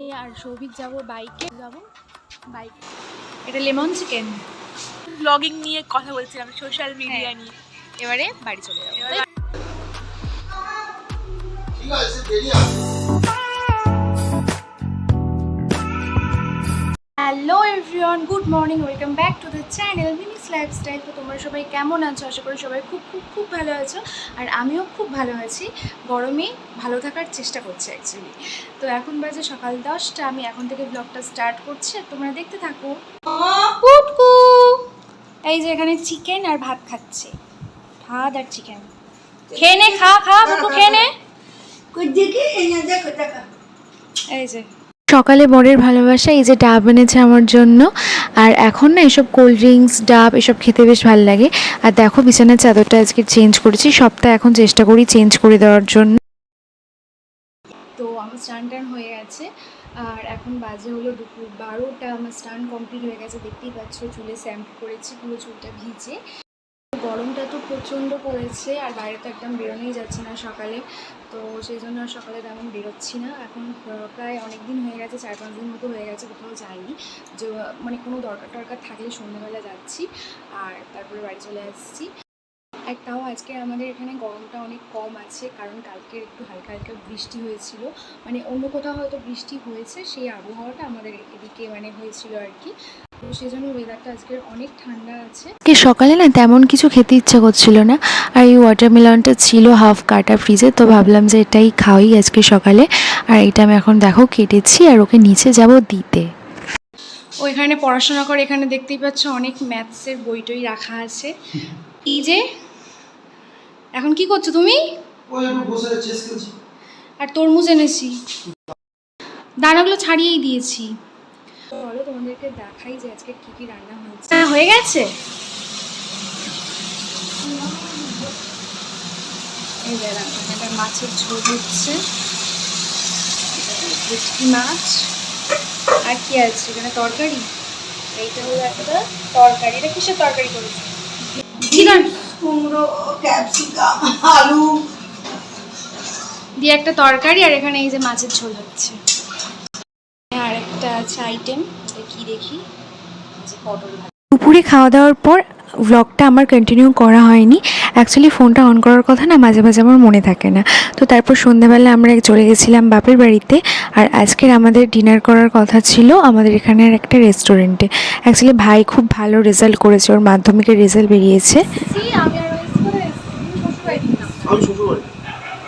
আর সৌভিক যাব বাইকে। যাব? বাইক। এটা লেমন চিকেন। ব্লগিং নিয়ে কথা বলছিলাম সোশ্যাল মিডিয়া। নিয়ে। এবারে বাড়ি চলে যাব। ঠিক আছে hello everyone, good morning, welcome back to the channel Mini's lifestyle. তো তোমরা সবাই কেমন আছো? আশা করি সবাই খুব খুব খুব ভালো আছো। আর আমিও খুব ভালো আছি। গরমে ভালো থাকার চেষ্টা করছি অ্যাকচুয়ালি তো এখন বাজে সকাল দশটা, আমি এখন থেকে ব্লগটা স্টার্ট করছি। আর তোমরা দেখতে থাকো। এই যে এখানে চিকেন আর ভাত খাচ্ছে। ভাত আর চিকেন খেয়ে নে, খা খা খেয়ে নে। এই যে। সকালে বরের ভালোবাসা, এই যে ডাব এনেছে আমার জন্য। আর এখন না এসব কোল্ড ড্রিঙ্কস ডাব, এসব খেতে বেশ ভালো লাগে। আর দেখো বিছানার চাদরটা আজকে চেঞ্জ করেছি। সপ্তাহে এখন চেষ্টা করি চেঞ্জ করে দেওয়ার জন্য। তো আমার স্নান টান হয়ে গেছে। আর এখন বাজে হলো দুপুর বারোটা। আমার স্নান কমপ্লিট হয়ে গেছে। দেখতেই পাচ্ছ, চুলে শ্যাম্পু করেছি, পুরো চুলটা ভিজে। গরমটা তো প্রচণ্ড পড়েছে আর বাইরে তো একদম বেরোনোই যাচ্ছে না সকালে। তো সেই জন্য আর সকালে তেমন বেরোচ্ছি না। এখন প্রায় অনেক দিন হয়ে গেছে, চার পাঁচ দিন মতো হয়ে গেছে, কোথাও যাইনি। যে মানে কোনো দরকার টরকার থাকলে সন্ধ্যেবেলা যাচ্ছি আর তারপরে বাড়ি চলে আসছি। আর তাও আজকে আমাদের এখানে গরমটা অনেক কম আছে কারণ কালকে একটু হালকা হালকা বৃষ্টি হয়েছিল। মানে অন্য কোথাও হয়তো বৃষ্টি হয়েছে সেই আবহাওয়াটা আমাদের এদিকে মানে হয়েছিল আর কি। ওয়েদারটা আজকের অনেক ঠান্ডা আছে। আজকে সকালে না তেমন কিছু খেতে ইচ্ছা করছিল না। আর এই ওয়াটারমেলনটা ছিল হাফ কাটা ফ্রিজে তো ভাবলাম যে এটাই খাওয়াই আজকে সকালে। আর এটা আমি এখন দেখো কেটেছি আর ওকে নিচে যাব দিতে। ও এখানে পড়াশোনা করে এখানে দেখতেই পাচ্ছ অনেক ম্যাথসের বই টই রাখা আছে। এই যে এখন কি করছ তুমি? ওই একটু বসে আর তরমুজ এনেছি। দানাগুলো ছাড়িয়েই দিয়েছি। চলো তোমাদেরকে দেখাই যে আজকে কি কি রান্না হয়েছে। হ্যাঁ হয়ে গেছে? এই এটা মাছের ঝোল হচ্ছে। ভেটকি মাছ। আর কি আছে? এখানে তরকারি? এইটা হলো একটা তরকারি। এটা কিসের তরকারি করেছে? চিকেন কুমড়ো ক্যাপসিকাম আলু। দিয়ে একটা তরকারি আর এখানে এই যে মাছের ঝোল হচ্ছে। আর একটা আছে আইটেম দেখি? দেখি যে পটল দুপুরে খাওয়া দাওয়ার পর ব্লগটা আমার কন্টিনিউ করা হয়নি। অ্যাকচুয়ালি ফোনটা অন করার কথা না মাঝে মাঝে আমার মনে থাকে না। তো তারপর সন্ধ্যাবেলা আমরা চলে গেছিলাম বাপের বাড়িতে আর আজকের আমাদের ডিনার করার কথা ছিল আমাদের এখানের একটা রেস্টুরেন্টে অ্যাকচুয়ালি ভাই খুব ভালো রেজাল্ট করেছে ওর মাধ্যমিকের রেজাল্ট বেরিয়েছে।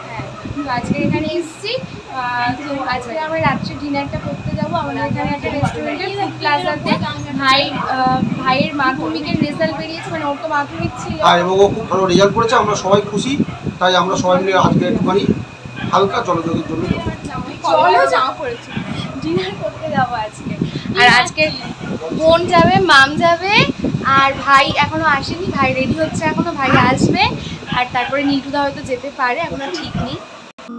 হ্যাঁ আজকে এখানে এসেছি। তো আজকে আমরা রাত্রে ডিনারটা করতে যাব। আমাদের এখানে একটা রেস্টুরেন্টে ফুড প্লাজাতে ভাই ভাইয়ের মাধ্যমিকের রেজাল্ট বেরিয়েছে মানে ওর তো মাধ্যমিক ছিল। আর এবং ও খুব ভালো রেজাল্ট করেছে আমরা সবাই খুশি তাই আমরা সবাই মিলে আজকে একটুখানি হালকা জলযোগের জন্য চলো জামা পড়েছি ডিনার করতে যাব আজকে। আর আজকে বোন যাবে মাম যাবে আর ভাই এখনও আসেনি ভাই রেডি হচ্ছে এখনও ভাই আসবে। আর তারপরে নীলটুদা হয়তো যেতে পারে এখনও ঠিক নেই।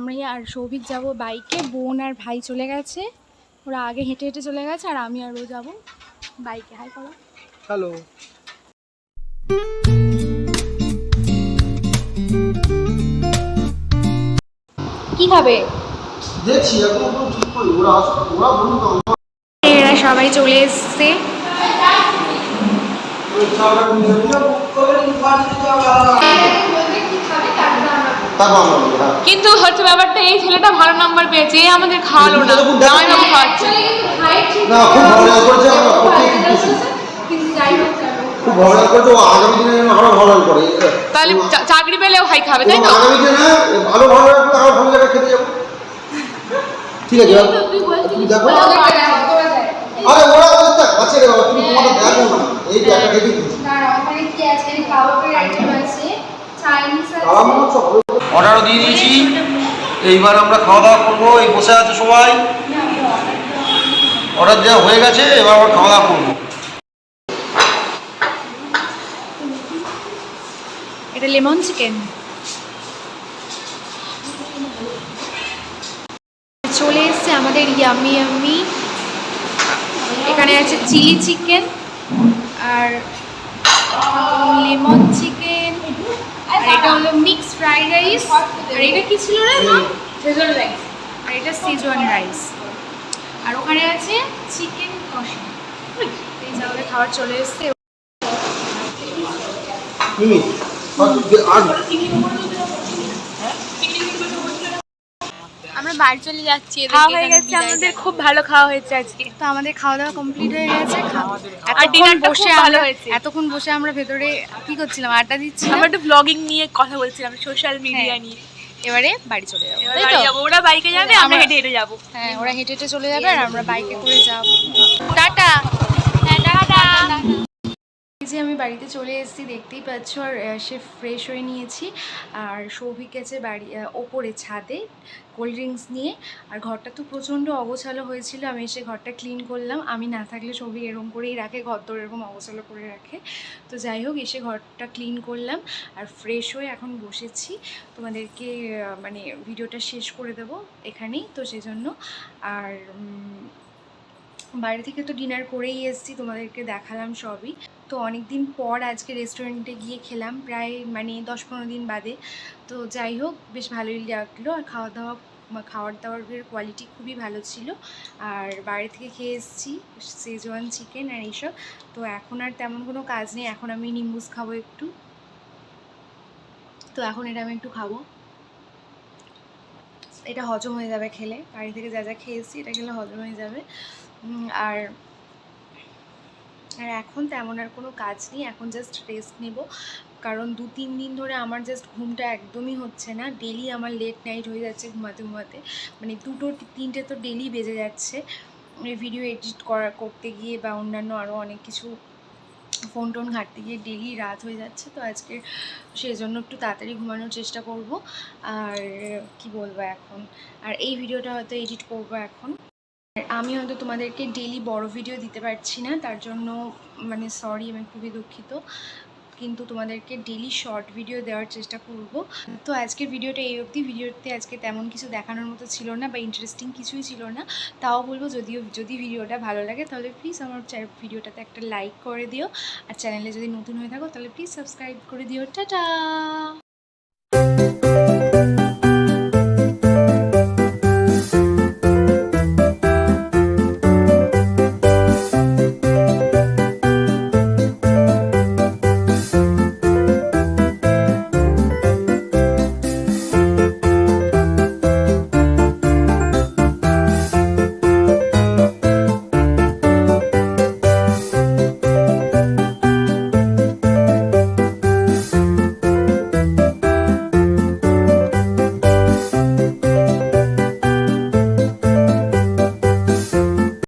আমি আর সৌভিক যাব বাইকে বোন আর ভাই চলে গেছে। ওরা আগে হেঁটে হেঁটে চলে গেছে আর আমি আর ও যাব বাইকে। হাই করো। হ্যালো কি খাবে? দেখছি এখন ঠিক করি। ওরা ওরা বলুন এরা সবাই চলে এসছে। ওই কিন্তু হচ্ছে ব্যাপারটা এই ছেলেটা ভালো নাম্বার পেয়েছে এ আমাদের খাওয়ালো না। খুব খাওয়াচ্ছে। না খুব ভালো করেছে আমরা প্রত্যেক খুব ভালো করেছে ও আগামী দিনে আরও ভালো করে। তাহলে চাকরি পেলেও ভাই খাবে তাই তো? আগামী দিনে ভালো ভালো করলে আরও ভালো জায়গায় খেতে যাব। ঠিক আছে তুমি দেখো। আরে ওরা ওদের দেখ আছে রে বাবা তুমি তোমাদের দেখো না। এই যে একটা দেখি আরাম হচ্ছে অর্ডারও দিয়ে দিয়েছি। এইবার আমরা খাওয়া দাওয়া করব, এই বসে আছে সবাই। অর্ডার দেওয়া হয়ে গেছে, এবার আমরা খাওয়া দাওয়া করব। এটা লেমন চিকেন। চলে এসছে আমাদের ইয়ামি ইয়ামি। এখানে আছে চিলি চিকেন আর লেমন চিকেন। এটা হলো মিক্স ফ্রাইড রাইস আর এটা কি ছিল রে মা? আর এটা সিজওয়ান রাইস আর ওখানে আছে চিকেন কষা। এই যে আমাদের খাবার চলে এসছে। মিমি আর আমরা বাড়ি চলে যাচ্ছি খাওয়া হয়ে গেছে আমাদের খুব ভালো খাওয়া হয়েছে আজকে। তো আমাদের খাওয়া দাওয়া কমপ্লিট হয়ে গেছে আর ডিনার বসে ভালো আমরা হয়েছে। এতক্ষণ বসে আমরা ভেতরে কি করছিলাম আড্ডা দিচ্ছি আমরা একটু ব্লগিং নিয়ে কথা বলছিলাম সোশ্যাল মিডিয়া। নিয়ে। এবারে বাড়ি চলে যাব এবার তাই তো? যাব ওরা বাইকে যাবে আমরা হেঁটে হেঁটে যাব। হ্যাঁ ওরা হেঁটে হেঁটে চলে যাবে আর আমরা বাইকে করে যাব। টাটা। যে আমি বাড়িতে চলে এসেছি, দেখতেই পাচ্ছ, আর সে ফ্রেশ হয়ে নিয়েছি। আর সৌভিক গেছে বাড়ি ওপরে ছাদে কোল্ড ড্রিঙ্কস নিয়ে। আর ঘরটা তো প্রচণ্ড অগোছালো হয়েছিল, আমি এসে ঘরটা ক্লিন করলাম। আমি না থাকলে সৌভিক এরকম করেই রাখে, ঘর তো এরকম অগোছালো করে রাখে। তো যাই হোক, এসে ঘরটা ক্লিন করলাম। আর ফ্রেশ হয়ে এখন বসেছি। তোমাদেরকে মানে ভিডিওটা শেষ করে দেবো এখানেই, তো সেজন্য। আর বাইরে থেকে তো ডিনার করেই এসেছি, তোমাদেরকে দেখালাম সবই। তো অনেক দিন পর আজকে রেস্টুরেন্টে গিয়ে খেলাম, প্রায় মানে দশ পনেরো দিন বাদে। তো যাই হোক, বেশ ভালোই লাগল। আর খাওয়া দাওয়া খাওয়ার দাওয়ার কোয়ালিটি খুবই ভালো ছিল। আর বাইরে থেকে খেয়ে এসেছি সেজওয়ান চিকেন আর এইসব। তো এখন আর তেমন কোনো কাজ নেই। এখন আমি নিম্বুস খাব একটু। তো এখন এটা আমি একটু খাব। এটা হজম হয়ে যাবে খেলে। বাড়ি থেকে যা যা খেয়েছি এটা খেলে হজম হয়ে যাবে। আর আর এখন তেমন আর কোনো কাজ নেই, এখন জাস্ট রেস্ট নেব। কারণ দু তিন দিন ধরে আমার জাস্ট ঘুমটা একদমই হচ্ছে না ডেলি আমার লেট নাইট হয়ে যাচ্ছে ঘুমাতে ঘুমাতে। মানে দুটো তিনটে তো ডেলি বেজে যাচ্ছে। ভিডিও এডিট করা, করতে গিয়ে বা অন্যান্য আরও অনেক কিছু ফোন টোন ঘাটতে গিয়ে ডেলি রাত হয়ে যাচ্ছে। তো আজকে সেই জন্য একটু তাড়াতাড়ি ঘুমানোর চেষ্টা করব। আর কি বলব এখন? আর এই ভিডিওটা হয়তো এডিট করব এখন। আমি হয়তো তোমাদেরকে ডেলি বড় ভিডিও দিতে পারছি না, তার জন্য মানে সরি আমি খুবই দুঃখিত। কিন্তু তোমাদেরকে ডেলি শর্ট ভিডিও দেওয়ার চেষ্টা করব। তো আজকের ভিডিওটা এই অবধি। ভিডিওতে আজকে তেমন কিছু দেখানোর মতো ছিল না বা ইন্টারেস্টিং কিছুই ছিল না। তাও বলব, যদিও, যদি ভিডিওটা ভালো লাগে, তাহলে প্লিজ আমার ভিডিওটাতে একটা লাইক করে দিও। আর চ্যানেলে যদি নতুন হয়ে থাকো, তাহলে প্লিজ সাবস্ক্রাইব করে দিও। টাটা!